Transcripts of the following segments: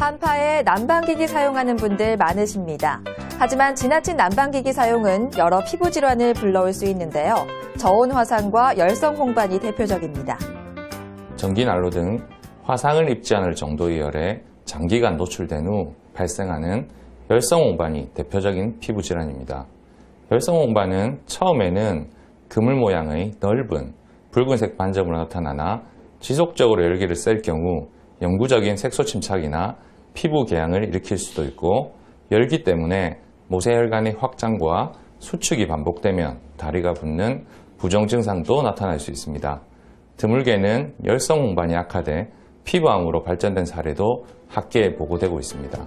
겨울에 난방기기 사용하는 분들 많으십니다. 하지만 지나친 난방기기 사용은 여러 피부 질환을 불러올 수 있는데요. 저온 화상과 열성 홍반이 대표적입니다. 전기 난로 등 화상을 입지 않을 정도의 열에 장기간 노출된 후 발생하는 열성 홍반이 대표적인 피부 질환입니다. 열성 홍반은 처음에는 그물 모양의 넓은 붉은색 반점으로 나타나나 지속적으로 열기를 쐴 경우 영구적인 색소 침착이나 피부 개양을 일으킬 수도 있고 열기 때문에 모세혈관의 확장과 수축이 반복되면 다리가 붓는 부종 증상도 나타날 수 있습니다. 드물게는 열성 홍반이 악화돼 피부암으로 발전된 사례도 학계에 보고되고 있습니다.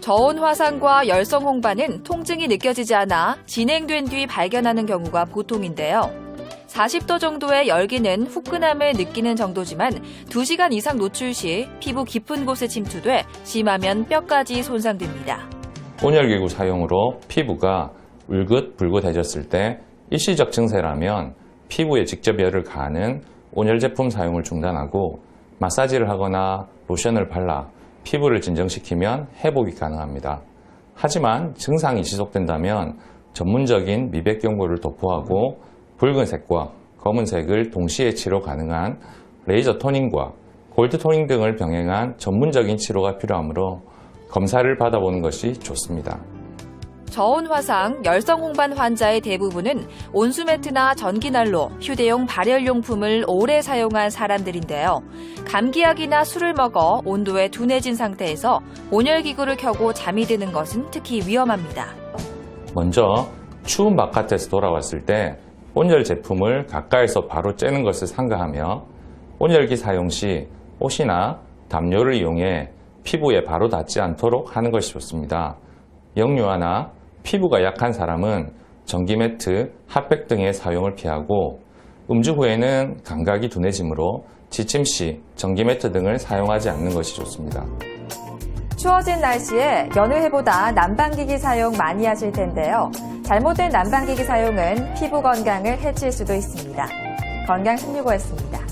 저온 화상과 열성 홍반은 통증이 느껴지지 않아 진행된 뒤 발견하는 경우가 보통인데요. 40도 정도의 열기는 후끈함을 느끼는 정도지만 2시간 이상 노출 시 피부 깊은 곳에 침투돼 심하면 뼈까지 손상됩니다. 온열기구 사용으로 피부가 울긋불긋해졌을 때 일시적 증세라면 피부에 직접 열을 가하는 온열 제품 사용을 중단하고 마사지를 하거나 로션을 발라 피부를 진정시키면 회복이 가능합니다. 하지만 증상이 지속된다면 전문적인 미백 연고를 도포하고 붉은색과 검은색을 동시에 치료 가능한 레이저 토닝과 골드 토닝 등을 병행한 전문적인 치료가 필요하므로 검사를 받아보는 것이 좋습니다. 저온 화상, 열성 홍반 환자의 대부분은 온수매트나 전기난로, 휴대용 발열용품을 오래 사용한 사람들인데요. 감기약이나 술을 먹어 온도에 둔해진 상태에서 온열기구를 켜고 잠이 드는 것은 특히 위험합니다. 먼저 추운 바깥에서 돌아왔을 때 온열 제품을 가까이서 바로 쬐는 것을 삼가하며 온열기 사용 시 옷이나 담요를 이용해 피부에 바로 닿지 않도록 하는 것이 좋습니다. 영유아나 피부가 약한 사람은 전기 매트, 핫팩 등의 사용을 피하고 음주 후에는 감각이 둔해지므로 지침 시 전기 매트 등을 사용하지 않는 것이 좋습니다. 추워진 날씨에 여느 해보다 난방기기 사용 많이 하실 텐데요. 잘못된 난방기기 사용은 피부 건강을 해칠 수도 있습니다. 건강 365였습니다.